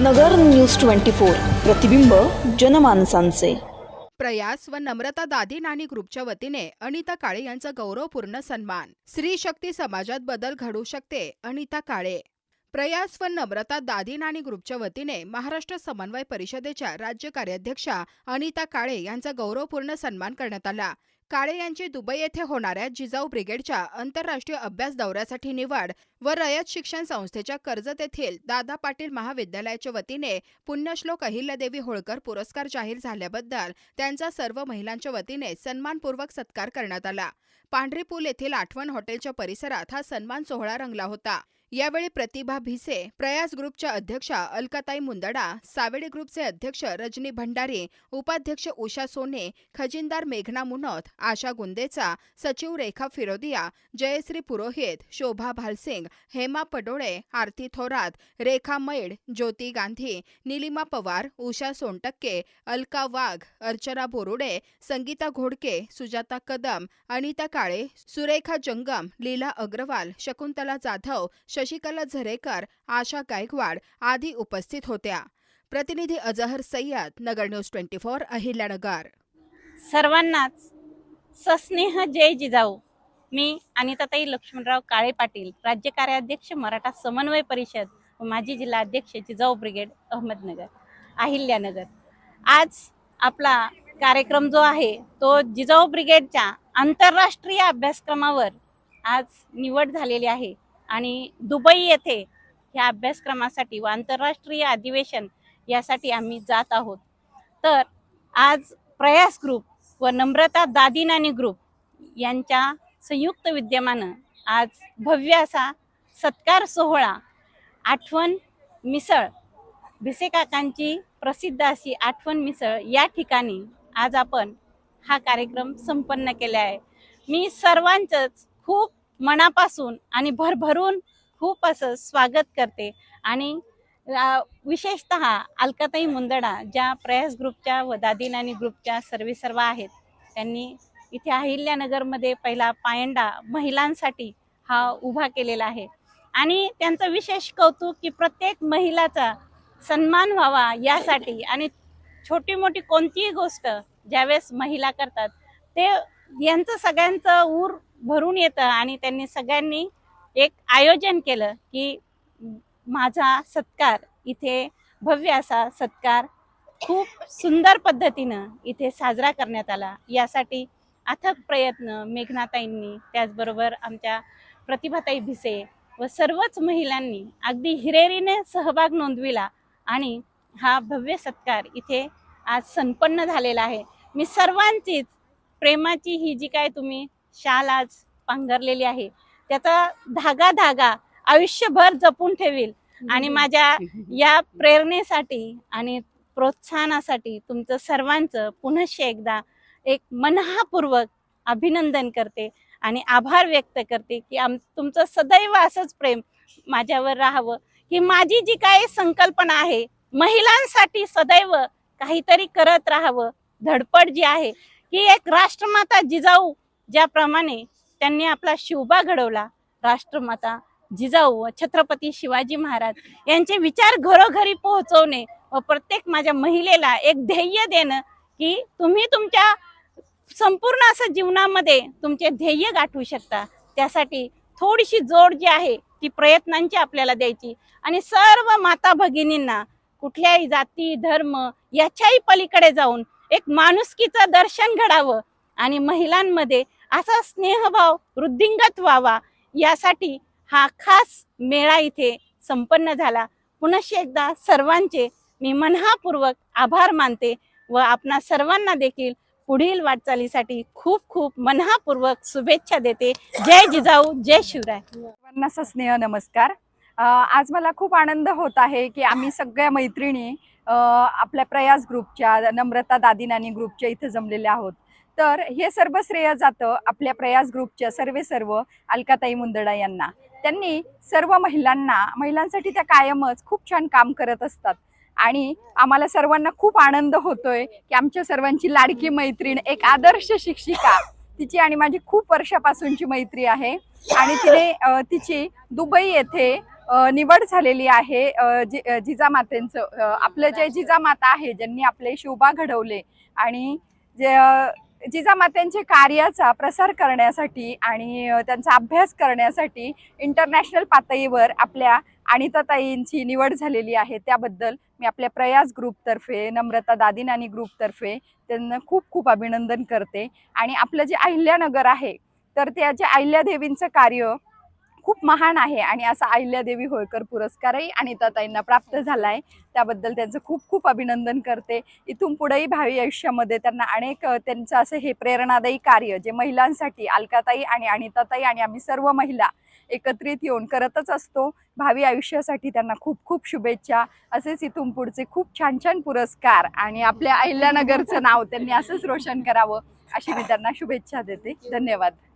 नगर news twenty four. प्रतिबिंब जनमानसांचे. प्रयास व नम्रता दादी नानी ग्रुपच्या वतीने अनिता काळे यांचा गौरवपूर्ण सन्मान. स्त्री शक्ती समाजात बदल घडू शकते अनिता काळे. प्रयास व नम्रता दादिन आणि ग्रुपच्या वतीने महाराष्ट्र समन्वय परिषदेच्या राज्य कार्याध्यक्षा अनिता काळे यांचा गौरवपूर्ण सन्मान करण्यात आला. काळे यांची दुबई येथे होणाऱ्या जिजाऊ ब्रिगेडच्या आंतरराष्ट्रीय अभ्यास दौऱ्यासाठी निवड व रयत शिक्षण संस्थेच्या कर्जत येथील दादा पाटील महाविद्यालयाच्या वतीने पुण्यश्लोक अहिल्यादेवी होळकर पुरस्कार जाहीर झाल्याबद्दल त्यांचा सर्व महिलांच्या वतीने सन्मानपूर्वक सत्कार करण्यात आला. पांढरीपूल येथील आठवण हॉटेलच्या परिसरात हा सन्मान सोहळा रंगला होता. यावेळी प्रतिभा भिसे प्रयास ग्रुपच्या अध्यक्षा अलकाताई मुंदडा सावेडी ग्रुपचे अध्यक्ष रजनी भंडारे उपाध्यक्ष उषा सोने खजिनदार मेघना मुनोत आशा गुंदेचा सचिव रेखा फिरोदिया जयश्री पुरोहित शोभा भालसिंग हेमा पडोळे आरती थोरात रेखा मैड ज्योती गांधी निलिमा पवार उषा सोनटक्के अलका वाघ अर्चना बोरुडे संगीता घोडके सुजाता कदम अनिता काळे सुरेखा जंगम लीला अग्रवाल शकुंतला जाधव शशिकला झरेकर आशा गायकवाड आदी उपस्थित होत्या. प्रतिनिधी Azhar Sayyad Nagar news twenty four Ahilyanagar. सर्वांनाच सस्नेह जय जिजाऊ. मी अनिताताई लक्ष्मणराव काळे पाटील राज्य कार्याध्यक्ष मराठा समन्वय परिषद व माजी जिल्हा अध्यक्ष जिजाऊ ब्रिगेड अहमदनगर अहिल्यानगर. आज आपला कार्यक्रम जो आहे तो जिजाऊ ब्रिगेडच्या आंतरराष्ट्रीय अभ्यासक्रमावर आज निवड झालेली आहे. आणि दुबई येथे ह्या अभ्यासक्रमासाठी व आंतरराष्ट्रीय अधिवेशन यासाठी आम्ही जात आहोत. तर आज प्रयास ग्रुप व नम्रता दादीनानी ग्रुप यांच्या संयुक्त विद्यमानं आज भव्य असा सत्कार सोहळा आठवण मिसळ भिसे काकांची प्रसिद्ध अशी आठवण मिसळ या ठिकाणी आज आपण हा कार्यक्रम संपन्न केला आहे. मी सर्वांचंच खूप मनापासून आणि भरभरून खूप असं स्वागत करते. आणि विशेषत विशेषतः अलकाताई मुंदडा ज्या प्रयास ग्रुपच्या व दादीनानी ग्रुपच्या सर्वेसर्वा आहेत त्यांनी इथे अहिल्यानगरमध्ये पहिला पायंडा महिलांसाठी हा उभा केलेला आहे. आणि त्यांचं विशेष कौतुक की प्रत्येक महिलाचा सन्मान व्हावा यासाठी आणि छोटी मोठी कोणतीही गोष्ट ज्यावेळेस महिला करतात ते यांचं सगळ्यांचं ऊर भरून येतं आणि त्यांनी सगळ्यांनी एक आयोजन केलं की माझा सत्कार इथे भव्य असा सत्कार खूप सुंदर पद्धतीनं इथे साजरा करण्यात आला. यासाठी अथक प्रयत्न मेघनाताईंनी त्याचबरोबर आमच्या प्रतिभाताई भिसे व सर्वच महिलांनी अगदी हिरेरीने सहभाग नोंदविला आणि हा भव्य सत्कार इथे आज संपन्न झालेला आहे. मी सर्वांचीच प्रेमाची ही जी काय तुम्ही शाल आज पांघरलेली आहे. त्याचा धागा धागा आयुष्यभर जपून ठेवील. आणि माझ्या या प्रेरणेसाठी आणि प्रोत्साहनासाठी तुमचं सर्वांचं पुनश्च एकदा एक मनहापूर्वक अभिनंदन करते आणि आभार व्यक्त करते की आम तुमचं सदैव असंच प्रेम माझ्यावर राहावं. की माझी जी काय संकल्पना आहे महिलांसाठी सदैव काहीतरी करत राहावं. धडपड जी आहे की एक राष्ट्रमाता जिजाऊ ज्याप्रमाणे त्यांनी आपला शिवबा घडवला राष्ट्रमाता जिजाऊ व छत्रपती शिवाजी महाराज यांचे विचार घरोघरी पोहोचवणे व प्रत्येक माझ्या महिलेला एक ध्येय देणं की तुम्ही तुमच्या संपूर्ण असं जीवनामध्ये तुमचे ध्येय गाठवू शकता. त्यासाठी थोडीशी जोड जी आहे ती प्रयत्नांची आपल्याला द्यायची. आणि सर्व माता भगिनींना कुठल्याही जाती धर्म याच्याही पलीकडे जाऊन एक माणुसकीचं दर्शन घडावं आणि महिलांमध्ये असा स्नेहभाव वृद्धिंगत व्हावा यासाठी हा खास मेळा इथे संपन्न झाला. पुनश्च एकदा सर्वांचे मी मनहापूर्वक आभार मानते व आपणा सर्वांना देखील पुढील वाटचालीसाठी खूप खूप मनहापूर्वक शुभेच्छा देते. जय जिजाऊ जय शिवराय. सर्वांना स्नेह नमस्कार. आज मला खूप आनंद होत आहे की आम्ही सगळ्या मैत्रिणी आपल्या प्रयास ग्रुपच्या नम्रता दादीनानी ग्रुपच्या इथं जमलेल्या आहोत. तर हे सर्व श्रेय जातं आपल्या प्रयास ग्रुपच्या सर्वे सर्व अलकाताई मुंदडा यांना. त्यांनी सर्व महिलांना महिलांसाठी त्या कायमच खूप छान काम करत असतात. आणि आम्हाला सर्वांना खूप आनंद होतोय की आमच्या सर्वांची लाडकी मैत्रीण एक आदर्श शिक्षिका तिची आणि माझी खूप वर्षापासूनची मैत्री आहे. आणि तिने तिची दुबई येथे निवड झालेली आहे. जि जिजामातेंचं आपलं जे जिजामाता आहे ज्यांनी आपले शोभा घडवले आणि जे जिजामात्यांचे कार्याचा प्रसार करण्यासाठी आणि त्यांचा अभ्यास करण्यासाठी इंटरनॅशनल पातळीवर आपल्या अनिताताईंची निवड झालेली आहे. त्याबद्दल मी आपल्या प्रयास ग्रुपतर्फे नम्रता दादीनानी ग्रुपतर्फे त्यांना खूप खूप अभिनंदन करते. आणि आपलं जे अहिल्यानगर आहे तर त्याचे अहिल्यादेवींचं कार्य खूप महान आहे आणि असा अहिल्यादेवी होळकर पुरस्कारही अनिताताईंना प्राप्त झाला आहे त्याबद्दल त्यांचं खूप खूप अभिनंदन करते. इथून पुढेही भावी आयुष्यामध्ये त्यांना अनेक त्यांचं असं हे प्रेरणादायी कार्य जे महिलांसाठी अलकाताई आणि अनिताताई आणि आम्ही सर्व महिला एकत्रित येऊन करतच असतो. भावी आयुष्यासाठी त्यांना खूप खूप शुभेच्छा. असेच इथून पुढचे खूप छान छान पुरस्कार आणि आपल्या अहिल्यानगरचं नाव त्यांनी असंच रोशन करावं अशी मी त्यांना शुभेच्छा देते. धन्यवाद.